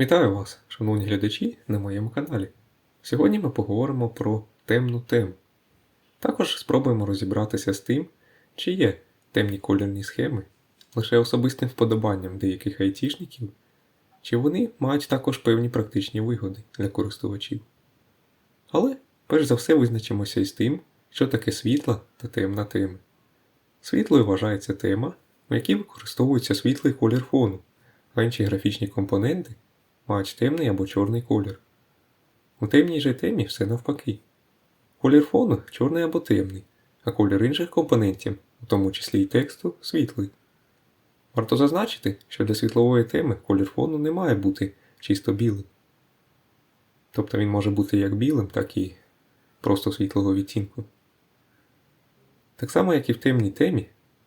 Вітаю вас, шановні глядачі, на моєму каналі. Сьогодні ми поговоримо про темну тему. Також спробуємо розібратися з тим, чи є темні кольорні схеми лише особистим вподобанням деяких айтішників, чи вони мають також певні практичні вигоди для користувачів. Але перш за все визначимося із тим, що таке світла та темна теми. Світлою вважається тема, в якій використовується світлий колір фону, а інші графічні компоненти мають темний або чорний колір. У темній же темі все навпаки. Колір фону чорний або темний, а колір інших компонентів, у тому числі й тексту, світлий. Варто зазначити, що для світлової теми колір фону не має бути чисто білим. Тобто він може бути як білим, так і просто світлого відтінку. Так само, як і в темній темі,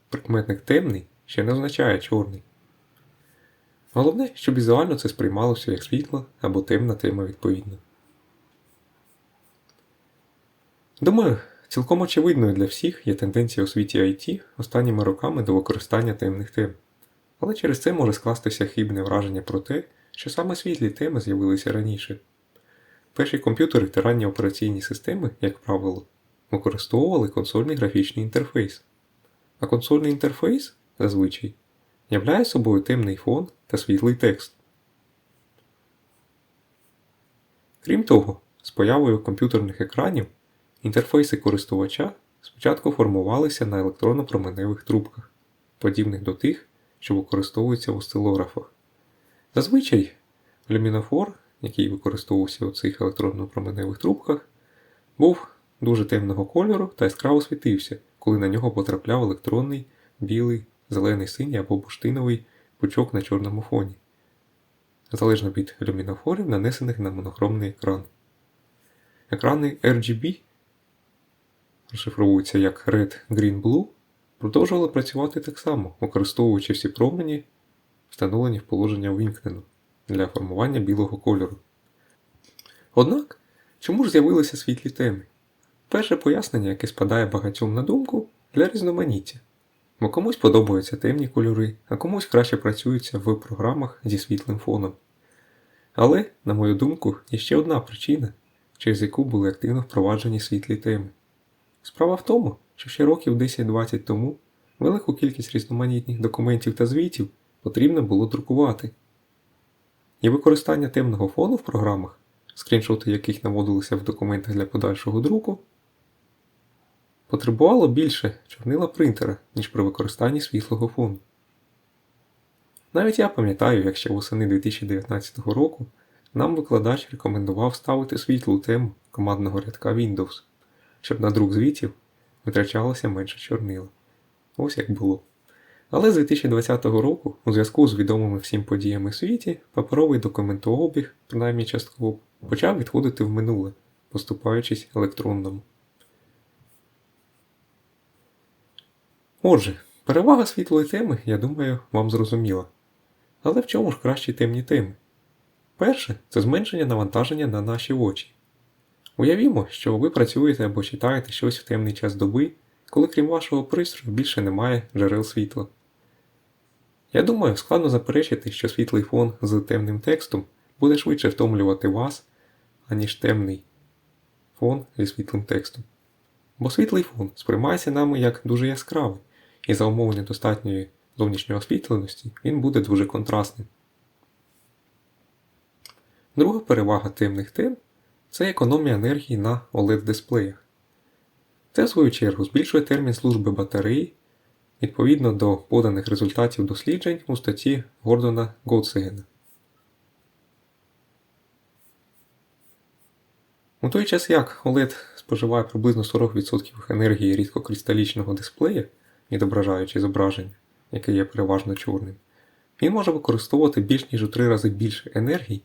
прикметник темний ще не означає чорний. Головне, щоб візуально це сприймалося як світла або темна тема відповідно. Думаю, цілком очевидною для всіх є тенденція у світі IT останніми роками до використання темних тем. Але через це може скластися хибне враження про те, що саме світлі теми з'явилися раніше. Перші комп'ютери та ранні операційні системи, як правило, використовували консольний графічний інтерфейс. А консольний інтерфейс, зазвичай, являє собою темний фон та світлий текст. Крім того, з появою комп'ютерних екранів інтерфейси користувача спочатку формувалися на електронно-променевих трубках, подібних до тих, що використовуються в осцилографах. Зазвичай люмінофор, який використовувався у цих електронно-променевих трубках, був дуже темного кольору та яскраво світився, коли на нього потрапляв електронний, білий, зелений синій або бурштиновий пучок на чорному фоні, залежно від люмінофорів, нанесених на монохромний екран. Екрани RGB, розшифровуються як Red, Green, Blue, продовжували працювати так само, використовуючи всі промені, встановлені в положення вимкнено для формування білого кольору. Однак, чому ж з'явилися світлі теми? Перше пояснення, яке спадає багатьом на думку, для різноманіття. Бо комусь подобаються темні кольори, а комусь краще працюються в програмах зі світлим фоном. Але, на мою думку, є ще одна причина, через яку були активно впроваджені світлі теми. Справа в тому, що ще років 10-20 тому велику кількість різноманітних документів та звітів потрібно було друкувати. І використання темного фону в програмах, скріншоти яких наводилися в документах для подальшого друку, потребувало більше чорнила принтера, ніж при використанні світлого фону. Навіть я пам'ятаю, як ще восени 2019 року нам викладач рекомендував ставити світлу тему командного рядка Windows, щоб на друк звітів витрачалося менше чорнила. Ось як було. Але з 2020 року, у зв'язку з відомими всім подіями в світі, паперовий документообіг, принаймні частково, почав відходити в минуле, поступаючись електронному. Отже, перевага світлої теми, я думаю, вам зрозуміла. Але в чому ж кращі темні теми? Перше це зменшення навантаження на наші очі. Уявімо, що ви працюєте або читаєте щось в темний час доби, коли крім вашого пристрою більше немає джерел світла. Я думаю, складно заперечити, що світлий фон з темним текстом буде швидше втомлювати вас, аніж темний фон зі світлим текстом. Бо світлий фон сприймається нами як дуже яскравий, і за умови недостатньої зовнішньої освітленості він буде дуже контрастним. Друга перевага темних тем це економія енергії на OLED-дисплеях. Це, в свою чергу, збільшує термін служби батареї відповідно до поданих результатів досліджень у статті Гордона Гоутсегена. У той час як OLED споживає приблизно 40% енергії рідкокристалічного дисплея, відображаючи зображення, яке є переважно чорним, він може використовувати більш ніж у 3 рази більше енергії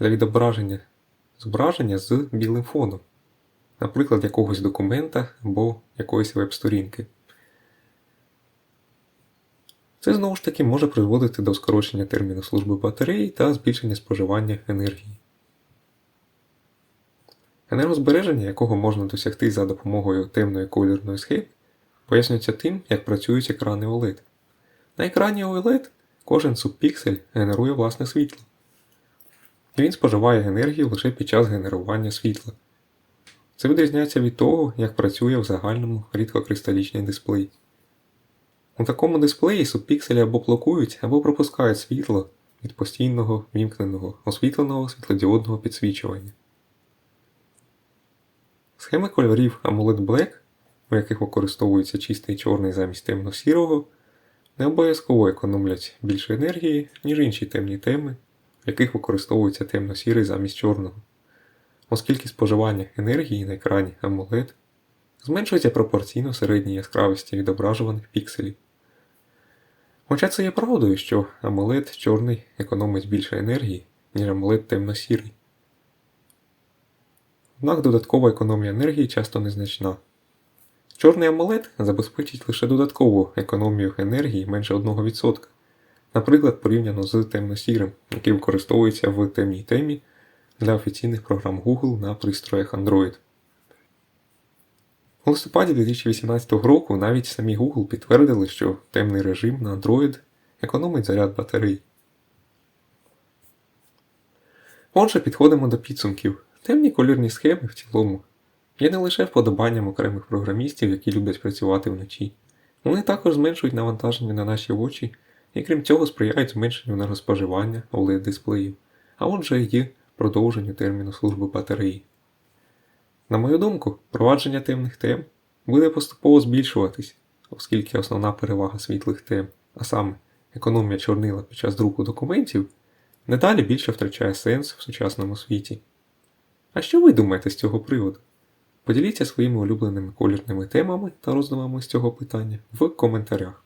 для відображення зображення з білим фоном, наприклад, якогось документа або якоїсь веб-сторінки. Це знову ж таки може призводити до скорочення терміну служби батареї та збільшення споживання енергії. Енергозбереження, якого можна досягти за допомогою темної кольорної схеми, пояснюється тим, як працюють екрани OLED. На екрані OLED кожен субпіксель генерує власне світло. він споживає енергію лише під час генерування світла. Це відрізняється від того, як працює в загальному рідкокристалічний дисплей. У такому дисплеї субпікселі або блокують, або пропускають світло від постійного вімкненого освітленого світлодіодного підсвічування. Схеми кольорів AMOLED Black, у яких використовується чистий чорний замість темно-сірого, не обов'язково економлять більше енергії, ніж інші темні теми, в яких використовується темно-сірий замість чорного, оскільки споживання енергії на екрані AMOLED зменшується пропорційно середній яскравості відображуваних пікселів. Хоча це є правдою, що AMOLED чорний економить більше енергії, ніж AMOLED темно-сірий. Однак додаткова економія енергії часто незначна. Чорний AMOLED забезпечить лише додаткову економію енергії менше 1%, наприклад, порівняно з темно-сірим, який використовується в темній темі для офіційних програм Google на пристроях Android. У листопаді 2018 року навіть самі Google підтвердили, що темний режим на Android економить заряд батарей. Отже, підходимо до підсумків. Темні колірні схеми в цілому є не лише вподобанням окремих програмістів, які люблять працювати вночі. Вони також зменшують навантаження на наші очі і крім цього сприяють зменшенню енергоспоживання oled дисплеїв, а отже є продовженню терміну служби батареї. На мою думку, впровадження темних тем буде поступово збільшуватись, оскільки основна перевага світлих тем, а саме економія чорнила під час друку документів, недалі більше втрачає сенс в сучасному світі. А що ви думаєте з цього приводу? Поділіться своїми улюбленими колірними темами та роздумами з цього питання в коментарях.